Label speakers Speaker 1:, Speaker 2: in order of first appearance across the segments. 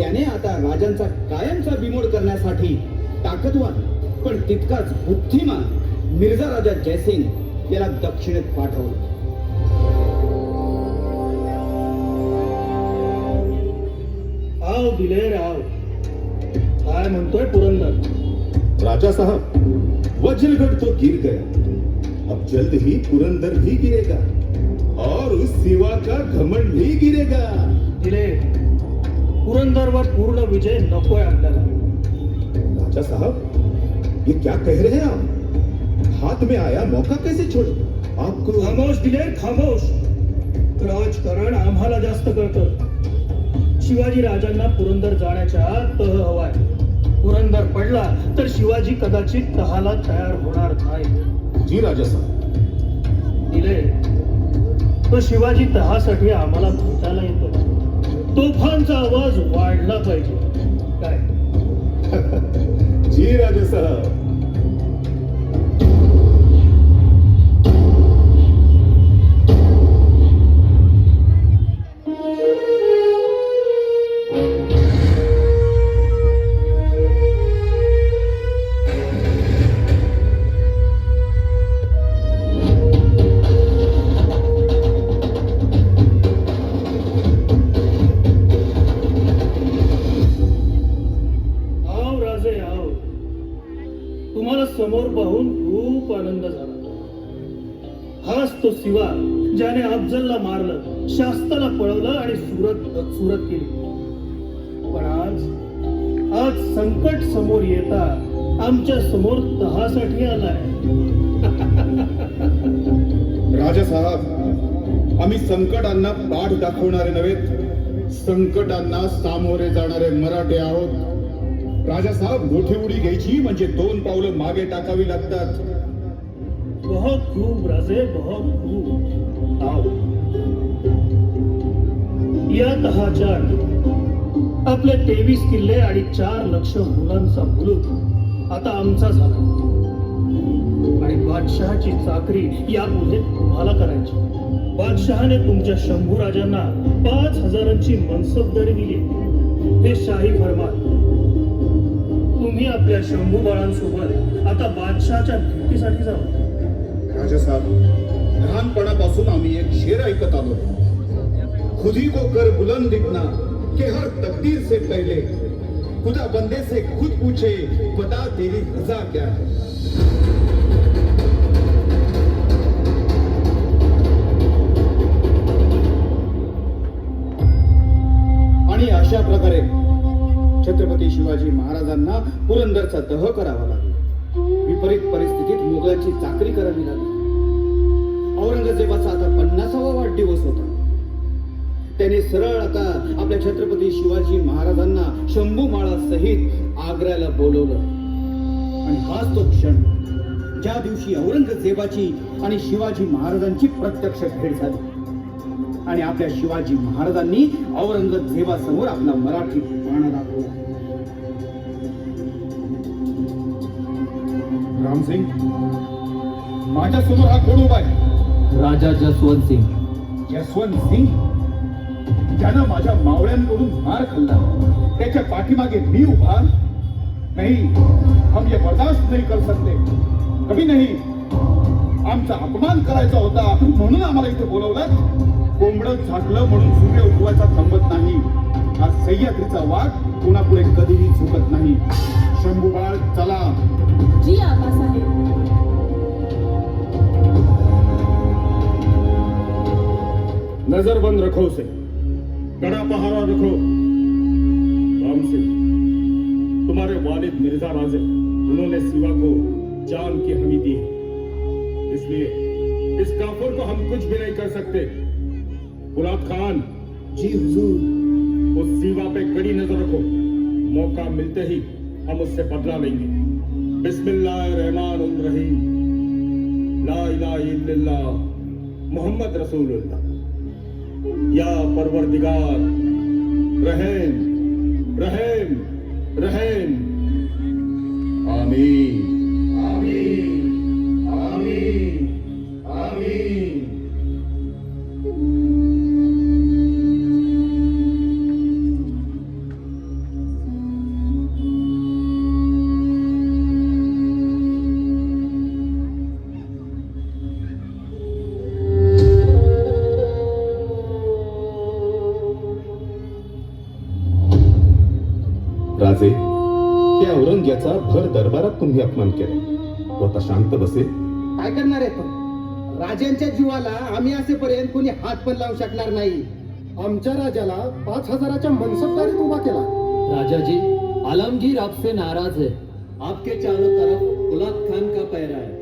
Speaker 1: त्याने आता राजांचा कायमचा बिमोड करण्यासाठी ताकदवान पण तितकाच बुद्धिमान मिर्झा राजा जयसिंग याला दक्षिणेत पाठवलं.
Speaker 2: आव दिलेर आव. काय म्हणतोय पुरंदर?
Speaker 3: राजा साहब वज्रगढ़ तो गिर गया. अब जल्द ही पुरंदर भी गिरेगा और उस सिवा का घमंड भी गिरेगा।
Speaker 2: दिले. पुरंदरवर पूर्ण विजय नकोय आपल्याला.
Speaker 3: राजा साहब ये क्या कह रहे हैं आप? हाथ में आया मौका कैसे छोड़े? आपको
Speaker 2: खामोश दिलेर खामोश. राजकारण आम्हाला जास्त कळतं शिवाजी राजांना पुरंदर जाण्याच्या तह हवाय. पुरंदर पडला तर शिवाजी कदाचित तहाला तयार होणार नाही.
Speaker 3: जी राजा साहब.
Speaker 2: दिले. तो शिवाजी तहासाठी आम्हाला भेटायला येतो. तोफांचा आवाज वाढला पाहिजे. काय?
Speaker 3: जी राजे साहब
Speaker 2: हाच तो शिवा ज्याने अफजलला मारलं शास्त्राला पळवलं आणि सुरत सुरत केली. पण आज आज संकट समोर येता आमच्यासमोर तहासाठी आलाय.
Speaker 3: राजा साहब आम्ही संकटांना पाठ दाखवणारे नव्हे संकटांना सामोरे जाणारे मराठे आहोत. राजा साहेब मोठी उडी घ्यायची म्हणजे दोन पावलं मागे टाकावी लागतात.
Speaker 2: बहुत खूब राजे बहुत खूब। आओ। या तहाच्या आपले तेवीस किल्ले आणि चार लक्ष मुलांचा मुलूक आता आमचा झाला. आणि बादशहाची चाकरी यापुढे तुम्हाला करायची. बादशहाने तुमच्या शंभू राजांना पाच हजारांची मनसबदारी दिली. हे शाही फरमान. तुम्ही आपल्या शंभू बाळांसोबत आता बादशहाच्या भेटीसाठी जाऊ
Speaker 3: राजा लहानपणापासून आम्ही एक शेर ऐकत आलो. खुदी को कर बुलंद दिखना के हर तकदीर से पहले. खुदा बंदे से खुद पूछे बता तेरी रजा क्या है?
Speaker 1: आणि अशा प्रकारे छत्रपती शिवाजी महाराजांना पुरंदरचा तह करावा लागला. विपरीत परिस्थितीत मुघलांची चाकरी करावी लागली. औरंगजेबाचा आता पन्नासावा वाढदिवस होता. त्याने सरळ आता आपल्या छत्रपती शिवाजी महाराजांना शंभू माळा सहित आग्र्याला बोलवलं. आणि हाच तो क्षण ज्या दिवशी औरंगजेबाची आणि शिवाजी महाराजांची प्रत्यक्ष भेट झाली. आणि आपल्या शिवाजी महाराजांनी औरंगजेबासमोर आपला मराठी बाणा दाखवला
Speaker 3: रामसिंग माझ्यासमोर हा कोण उभा आहे?
Speaker 1: राजा जसवंत सिंग
Speaker 3: यशवंत सिंग ज्यानं माझ्या मावळ्यांकडून मार खाल्ला. त्याच्या पाठीमागे मी उभा. नाही हम ये बर्दाश्त नहीं कर सकते. कभी नाही आमचा अपमान करायचा होता. म्हणून आम्हाला इथे बोलवलं. कोंबडं झाकलं म्हणून सूर्य उगवायचा थांबत नाही. हा सह्याद्रीचा वाघ कोणापुढे कधीही झुकत नाही. शंभूबाळ चला
Speaker 4: जी आबासाहेब
Speaker 2: नज़र बंद रखो उसे। कड़ा पहारा रखो। राम सिंह तुम्हारे वालिद मिर्ज़ा राजे उन्होंने सिवा को जान की हमी दी है। इसलिए इस काफिर को हम कुछ भी नहीं कर सकते। गुलाब खान।
Speaker 1: जी हुजूर।
Speaker 2: उस सीवा पे कड़ी नज़र रखो। मौका मिलते ही हम उससे बदला लेंगे बिस्मिल्लाहिर्रहमानिर रहीम ला मोहम्मद रसूलुल्लाह। या परवरदिगार रहम रहम रहम।
Speaker 3: आमीन।
Speaker 5: दरबारात तुम्ही अपमान केला. तो आता शांत बसेल
Speaker 6: काय करणार आहे पण राजांच्या जीवाला आम्ही असेपर्यंत कोणी हात पण लावू शकणार नाही. आमच्या राजाला पाच हजाराच्या मनसबदारीत उभा केला.
Speaker 7: राजा जी आलमगीर आपसे नाराज है. आपके चारों तरफ गुलाब खान का पैरा है.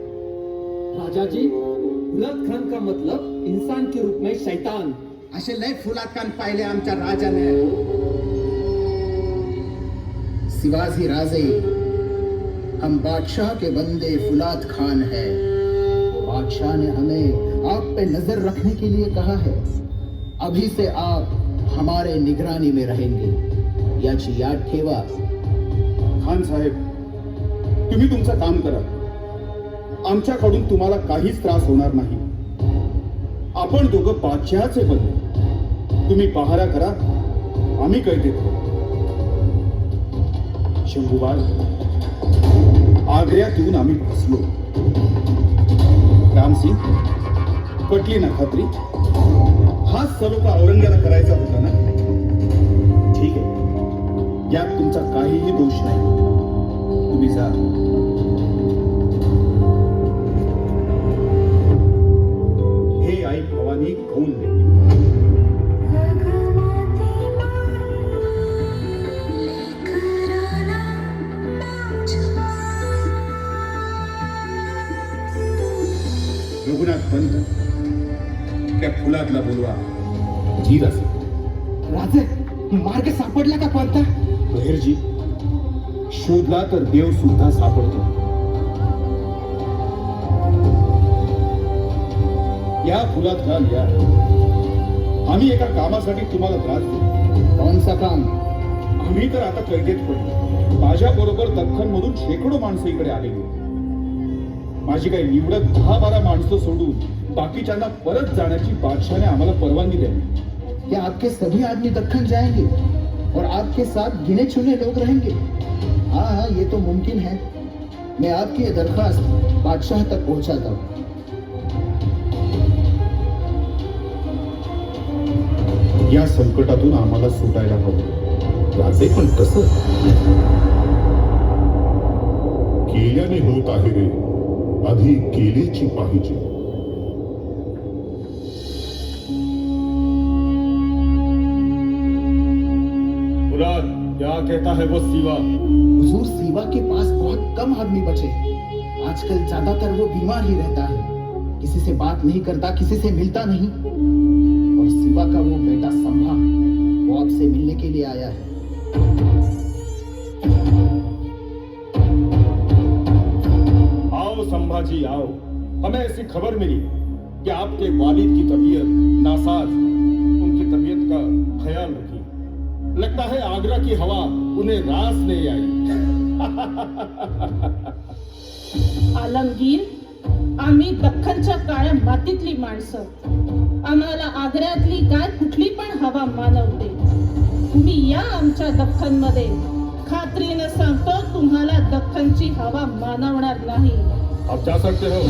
Speaker 7: राजा जी गुलाब खान का मतलब इंसान के रूप में शैतान.
Speaker 6: असे लय फुलात कान पाहिले आमच्या राजाने. शिवाजी राजे हम बादशाह के बंदे फुलाद खान है। बादशाह ने हमें आप पे नजर रखने के लिए कहा है। अभी से आप हमारे निगरानी में रहेंगे। याची याद ठेवा।
Speaker 3: खान साहेब तुम्ही तुमचं काम करा। आमच्याकडून तुम्हाला काहीच त्रास होणार नाही। आपण दोघं बादशहाचे बनले तुम्ही पहारा करा। आम्ही कैदेत। देतो आग्र्यात येऊन आम्ही फसलो रामसिंग पटली ना खात्री हाच सलोखा औरंगाला करायचा होता ना? ठीक आहे. यात तुमचा काहीही दोष नाही. तुम्ही जा. हे आई भवानी खाऊन रघुनाथ पंत त्या फुलातला बोलवा.
Speaker 5: जी राजे
Speaker 6: राजे मार्ग सापडला का कोणता?
Speaker 3: बहिरजी शोधला तर देव सुद्धा सापडतो. या फुलात घाल या आम्ही एका कामासाठी तुम्हाला त्रास देऊ.
Speaker 6: कोणचा काम?
Speaker 3: आम्ही तर आता कैदेत पडलो. माझ्या बरोबर दख्खन मधून शेकडो माणसं इकडे आलेली माझी काही निवडक दहा बारा माणसं सोडून बाकीच्यांना परत जाण्याची बादशाने आम्हाला परवानगी द्यावी
Speaker 6: क्या आपके सभी आदमी दखन जाएंगे और आपके साथ गिने चुने लोग रहेंगे. हाँ हाँ ये तो मुमकिन है। मैं आपकी ये दरखास्त बादशाह तक पहुंचाता हूँ।
Speaker 3: या संकटातून आम्हाला सुटायला हवं.
Speaker 5: राजे पण कस?
Speaker 8: केल्याने होत आहे रे. आधी केलेची पाहिजे
Speaker 5: मुराद क्या कहता है वो सीवा?
Speaker 6: हुजूर सीवा के पास बहुत कम आदमी बचे। आजकल ज़्यादातर वो बीमार ही रहता है। किसी से बात नहीं करता किसी से मिलता नहीं। और सीवा का वो बेटा संभा वो आपसे मिलने के लिए आया है।
Speaker 5: आओ संभाजी आओ। हमें ऐसी खबर मिली कि आपके वालिद की तबीयत नासाज उनकी तबीयत का ख्याल रखी लगता है आगरा की हवा उन्हें रास नहीं आई।
Speaker 4: आलमगीर आम्ही दख्खनच्या काळ्या मातीतली माणसं. आम्हाला आग्र्यातली काय कुठली पण हवा मानवते. तुम्ही या आमच्या दख्खनमध्ये. खात्रीनं सांगतो तुम्हाला दख्खनची हवा मानवणार नाही.
Speaker 5: आप जा सकते हो।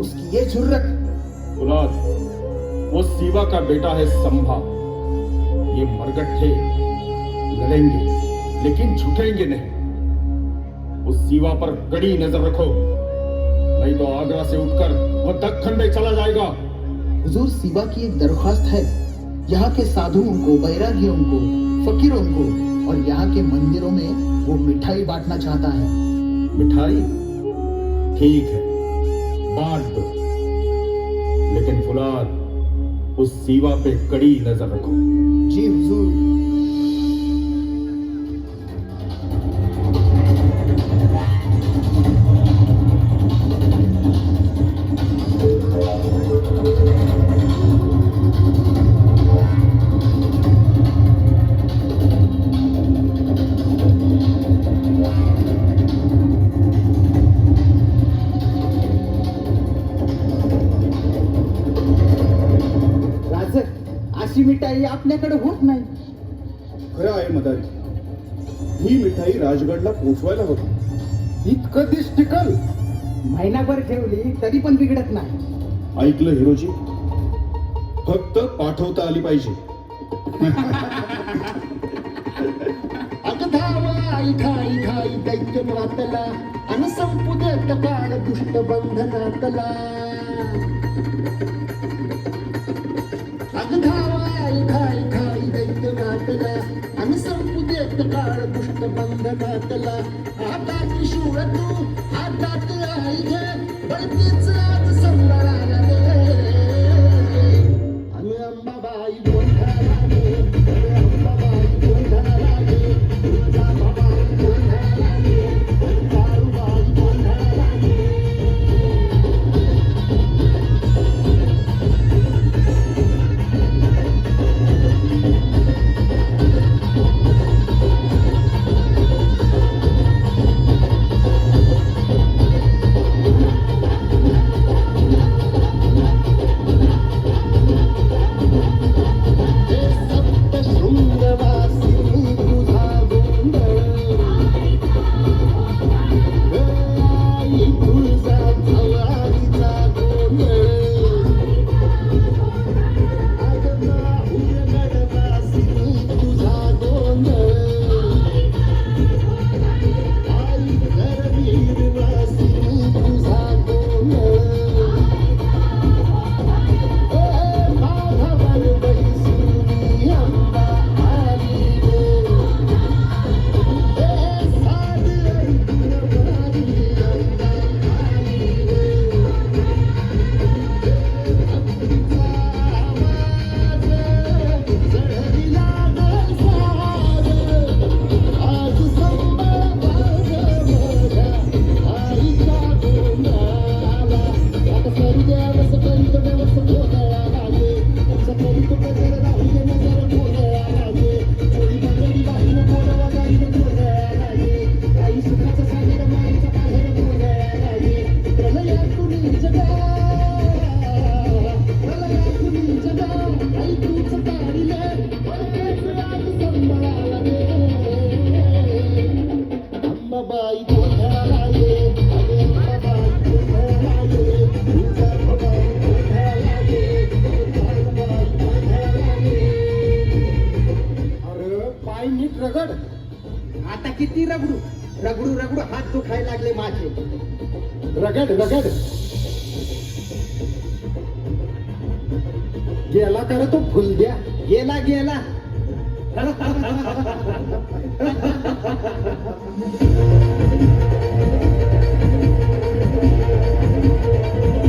Speaker 6: उसकी ये जुर्रत
Speaker 5: मुराद वो सीवा का बेटा है संभा। ये मरगट थे लड़ेंगे लेकिन झुकेंगे नहीं। उस सीवा पर कड़ी नज़र रखो नहीं तो आगरा से उठकर वो दक्खन में चला जाएगा।
Speaker 6: हुजूर सीवा की एक दरख्वास्त है। यहाँ के साधुओं को बैरागियों को फकीरों को और यहाँ के मंदिरों में वो मिठाई बांटना चाहता है।
Speaker 5: मिठाई? ठीक है बांट दो। लेकिन फुलाद उस सीवा पे कड़ी नज़र रखो।
Speaker 6: जी हुजूर।
Speaker 3: राजगडला पोचवायला होती.
Speaker 6: इतकं दिस टिकल महिनाभर ठेवली तरी पण बिघडत नाही.
Speaker 1: ऐकलं हिरोजी? फक्त पाठवता आली पाहिजे.
Speaker 9: अगं धावा आई खाई खाई दैत्य मातला आणि संपू देत काळ दुष्ट बंधनातला अगं संपू देत काळ दुष्ट बंधनातला हातात शिव तू हातात आई घे बळतीच
Speaker 6: पाय नीट रगड. आता किती रगडू? रगडू रगडू हात दुखायला लागले माझे. रगड रगड. गेला कर तो फुल द्या गेला गेला.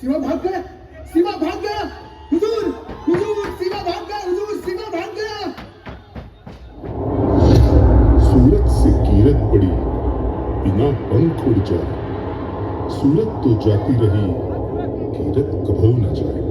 Speaker 6: शिवा भाग गया। सीमा भाग गया। हुजूर हुजूर, सीमा भाग गया। हुजूर, सीमा भाग गया।
Speaker 8: सूरत से कीरत पड़ी, बिना पंख उड़ जाए। सूरत तो जाती रही, कीरत कभी न जाए।